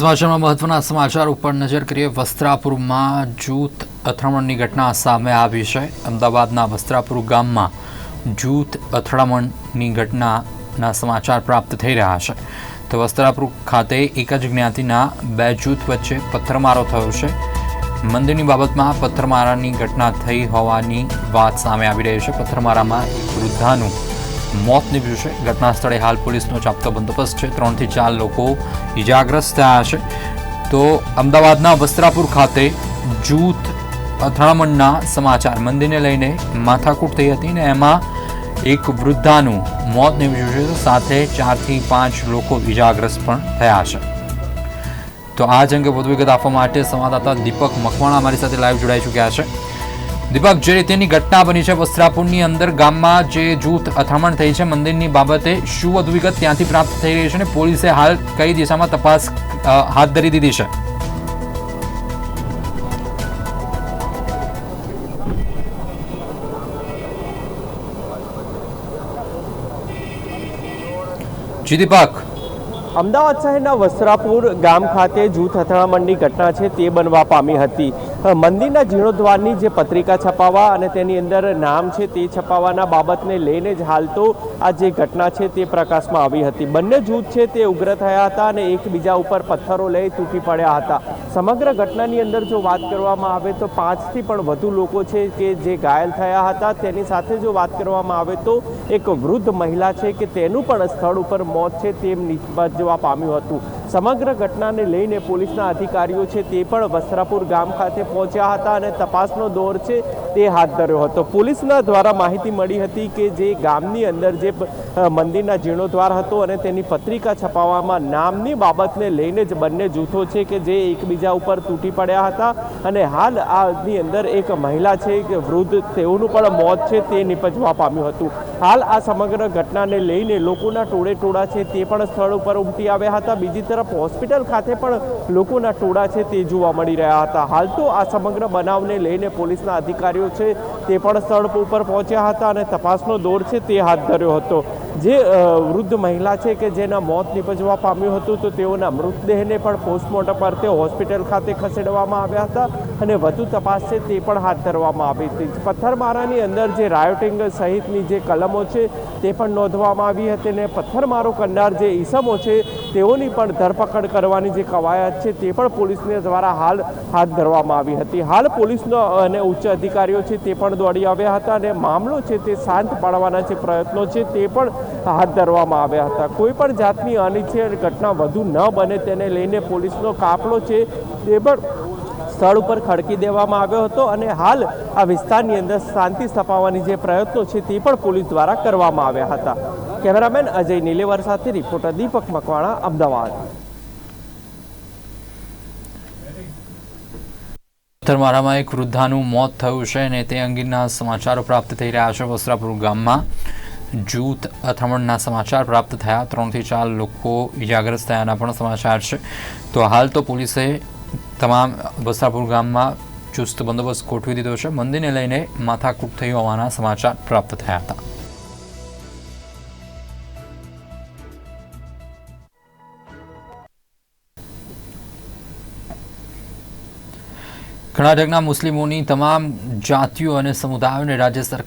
સમાચારમાં મહત્વના સમાચાર ઉપર નજર કરીએ. વસ્ત્રાપુરમાં જૂથ અથડામણની ઘટના સામે આવી છે. અમદાવાદના વસ્ત્રાપુર ગામમાં જૂથ અથડામણની ઘટનાના સમાચાર પ્રાપ્ત થઈ રહ્યા છે. તો વસ્ત્રાપુર ખાતે એક જ જ્ઞાતિના બે જૂથ વચ્ચે પથ્થરમારો થયો છે. મંદિરની બાબતમાં પથ્થરમારાની ઘટના થઈ હોવાની વાત સામે આવી રહી છે. પથ્થરમારામાં વૃદ્ધાનું મોત નીપજ્યું છે. ઘટના સ્થળે હાલ પોલીસનો ચાપતો બંદોબસ્ત છે. ત્રણથી ચાર લોકો ઇજાગ્રસ્ત થયા છે. તો અમદાવાદના વસ્ત્રાપુર ખાતે જૂથ અથડામણના સમાચાર મંદિરને લઈને માથાકૂટ થઈ હતી ને એમાં એક વૃદ્ધાનું મોત નીપજ્યું છે. સાથે ચારથી પાંચ લોકો ઇજાગ્રસ્ત પણ થયા છે. તો આ જ અંગે વધુ વિગત આપવા માટે સંવાદદાતા દીપક મકવાણા અમારી સાથે લાઈવ જોડાઈ ચૂક્યા છે. દીપક, જે રીતેની ઘટના બની છે વસ્ત્રાપુરની અંદર, ગામમાં જે જૂથ અથડામણ થઈ છે, મંદિરની બાબતે શું વધુ વિગત ત્યાંથી પ્રાપ્ત થઈ રહી છે અને પોલીસે હાલ કઈ દિશામાં તપાસ હાથ ધરી દીધી છે? જી, દીપક. અમદાવાદ શહેરના વસ્ત્રાપુર ગામ ખાતે જૂથ અથડામણની ઘટના છે તે બનવા પામી હતી. મંદિરના જીર્ણોદ્વારની જે પત્રિકા છપાવવા અને તેની અંદર નામ છે તે છપાવવાના બાબતને લઈને જ હાલ તો આ જે ઘટના છે તે પ્રકાશમાં આવી હતી. બંને જૂથ છે તે ઉગ્ર થયા હતા અને એકબીજા ઉપર પથ્થરો લઈ તૂટી પડ્યા હતા. સમગ્ર ઘટનાની અંદર જો વાત કરવામાં આવે તો પાંચથી પણ વધુ લોકો છે કે જે ઘાયલ થયા હતા. તેની સાથે જો વાત કરવામાં આવે તો એક વૃદ્ધ મહિલા છે કે તેનું પણ સ્થળ ઉપર મોત છે તેમ તે જોવા પામ્યું હતું. સમગ્ર ઘટનાને લઈને પોલીસના અધિકારીઓ છે તે પણ વસ્ત્રાપુર ગામ ખાતે પહોંચ્યા હતા અને તપાસનો દોર છે તે હાથ ધર્યો હતો. પોલીસના દ્વારા માહિતી મળી હતી કે જે ગામની અંદર જે મંદિરના જીર્ણોદ્વાર હતો અને તેની પત્રિકા છપાવવામાં નામની બાબતને લઈને જ બંને જૂથો છે કે જે એકબીજા ઉપર તૂટી પડ્યા હતા અને હાલ આની અંદર એક મહિલા છે કે વૃદ્ધ, તેઓનું પણ મોત છે તે નિપજવા પામ્યું હતું. હાલ આ સમગ્ર ઘટનાને લઈને લોકોના ટોળે ટોળા છે તે પણ સ્થળ ઉપર ઉમટી આવ્યા હતા. બીજી તરફ હોસ્પિટલ ખાતે પણ લોકોના ટોળા છે તે જોવા મળી રહ્યા હતા. હાલ તો આ સમગ્ર બનાવને લઈને પોલીસના અધિકારીઓ છે તે પણ સ્થળ ઉપર પહોંચ્યા હતા અને તપાસનો દોર છે તે હાથ ધર્યો હતો. જે વૃદ્ધ મહિલા છે કે જેના મોત નિપજવા પામ્યું હતું તો તેઓના મૃતદેહને પણ પોસ્ટમોર્ટમ અર્થે હોસ્પિટલ ખાતે ખસેડવામાં આવ્યા હતા. અને વધુ તપાસ છે તે પણ હાથ ધરવામાં આવી હતી. પથ્થરમારાની અંદર જે રાયોટિંગ સહિતની જે કલમો છે તે પણ નોંધવામાં આવી હતી અને પથ્થરમારો કરનાર જે ઈસમો છે તેઓની પણ ધરપકડ કરવાની જે કવાયત છે તે પણ પોલીસને દ્વારા હાલ હાથ ધરવામાં આવી હતી. હાલ પોલીસનો અને ઉચ્ચ અધિકારીઓ છે તે પણ દોડી આવ્યા હતા અને મામલો છે તે શાંત પાડવાના જે પ્રયત્નો છે તે પણ હાથ ધરવામાં આવ્યા હતા. કોઈ પણ જાતની અનિચ્છનીય ઘટના વધુ ન બને તેને લઈને પોલીસનો કાફલો છે તે પણ સ્થળ ઉપર ખડકી દેવામાં આવ્યો હતો અને હાલ આ વિસ્તારની અંદર શાંતિ સ્થપાવવાની જે પ્રયત્નો છે તે પણ પોલીસ દ્વારા કરવામાં આવ્યા હતા. કેમેરામેન અજય નીલેવર સાથે રિપોર્ટર દીપક મકવાણા, અમદાવાદ. પથ્થરમારામાં એક વૃદ્ધાનું મોત થયું છે અને તે અંગેના સમાચારો પ્રાપ્ત થઈ રહ્યા છે વસ્ત્રાપુર ગામમાં. જૂથ અથડામણના સમાચાર પ્રાપ્ત થયા. ત્રણથી ચાર લોકો ઇજાગ્રસ્ત થયાના પણ સમાચાર છે. તો હાલ તો પોલીસે તમામ વસ્ત્રાપુર ગામમાં ચુસ્ત બંદોબસ્ત ગોઠવી દીધો છે. મંદિરને લઈને માથાકૂટ થઈ હોવાના સમાચાર પ્રાપ્ત થયા હતા. કર્ણાટકના મુસ્લિમોની તમામ જાતિઓ અને સમુદાયોને રાજ્ય સરકાર